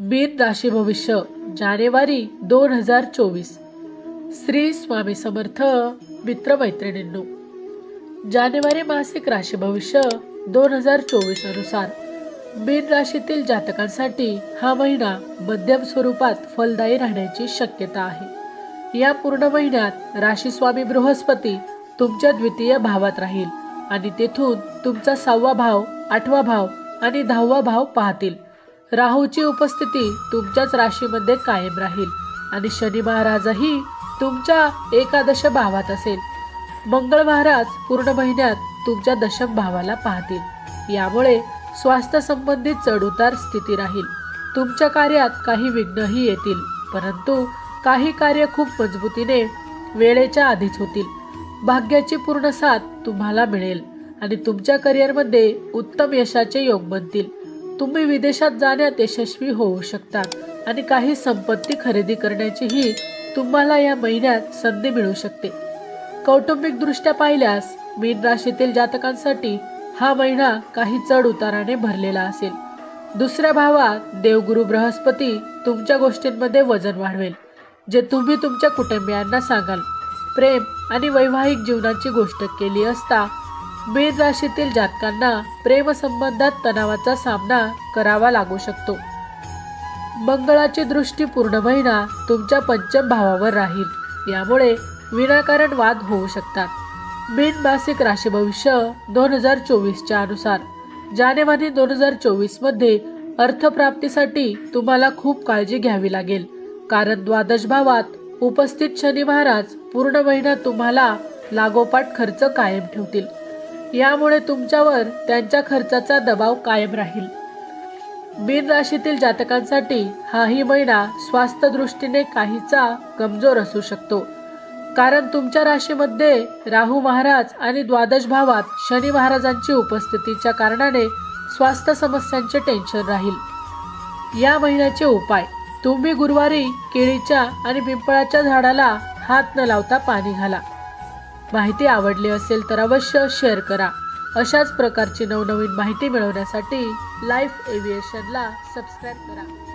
मीन राशी भविष्य जानेवारी दोन हजार चोवीस. श्री स्वामी समर्थ मित्रमैत्रिणींनो जानेवारी मासिक राशी भविष्य दोन हजार चोवीस अनुसार. मीन राशीतील जातकांसाठी हा महिना मध्यम स्वरूपात फलदायी राहण्याची शक्यता आहे. या पूर्ण महिन्यात राशीस्वामी बृहस्पती तुमच्या द्वितीय भावात राहील आणि तेथून तुमचा सहावा भाव आठवा भाव आणि दहावा भाव पाहतील. राहूची उपस्थिती तुमच्याच राशीमध्ये कायम राहील. आणि शनी महाराजही तुमच्या एकादश भावात असेल. मंगळ महाराज पूर्ण महिन्यात तुमच्या दशम भावाला पाहतील. यामुळे स्वास्थ्य संबंधित चढउतार स्थिती राहील. तुमच्या कार्यात काही विघ्नही येतील. परंतु काही कार्य खूप मजबूतीने वेळेच्या आधीच होतील. भाग्याची पूर्ण साथ तुम्हाला मिळेल. आणि तुमच्या करिअरमध्ये उत्तम यशाचे योग बनतील. तुम्ही विदेशात जाण्यात यशस्वी होऊ शकता आणि काही संपत्ती खरेदी करण्याचीही तुम्हाला या महिन्यात संधी मिळू शकते. कौटुंबिक दृष्ट्या पाहिल्यास मीन राशीतील जातकांसाठी हा महिना काही चढ उताराने भरलेला असेल. दुसऱ्या भावात देवगुरु बृहस्पती तुमच्या गोष्टींमध्ये वजन वाढवेल जे तुम्ही तुमच्या कुटुंबियांना सांगाल. प्रेम आणि वैवाहिक जीवनाची गोष्ट केली असता मीन राशीतील जातकांना प्रेमसंबंधात तणावाचा सामना करावा लागू शकतो. मंगळाची दृष्टी पूर्ण महिना तुमच्या पंचम भावावर राहील. यामुळे विनाकारण वाद होऊ शकतात. मीन मासिक राशी भविष्य दोन हजार चोवीसच्या अनुसार. जानेवारी दोन हजार चोवीसमध्ये अर्थप्राप्तीसाठी तुम्हाला खूप काळजी घ्यावी लागेल. कारण द्वादश भावात उपस्थित शनी महाराज पूर्ण महिना तुम्हाला लागोपाठ खर्च कायम ठेवतील. यामुळे तुमच्यावर त्यांच्या खर्चाचा दबाव कायम राहील. मीन राशीतील जातकांसाठी हाही महिना स्वास्थ्य दृष्टीने काहीचा कमजोर असू शकतो. कारण तुमच्या राशीमध्ये राहू महाराज आणि द्वादश भावात शनी महाराजांची उपस्थितीच्या कारणाने स्वास्थ्य समस्यांचे टेन्शन राहील. या महिन्याचे उपाय. तुम्ही गुरुवारी केळीच्या आणि पिंपळाच्या झाडाला हात न लावता पाणी घाला. माहिती आवडली असेल तर अवश्य शेअर करा. अशाच प्रकारची नवनवीन माहिती मिळवण्यासाठी लाईफ एव्हिएशनला सबस्क्राईब करा.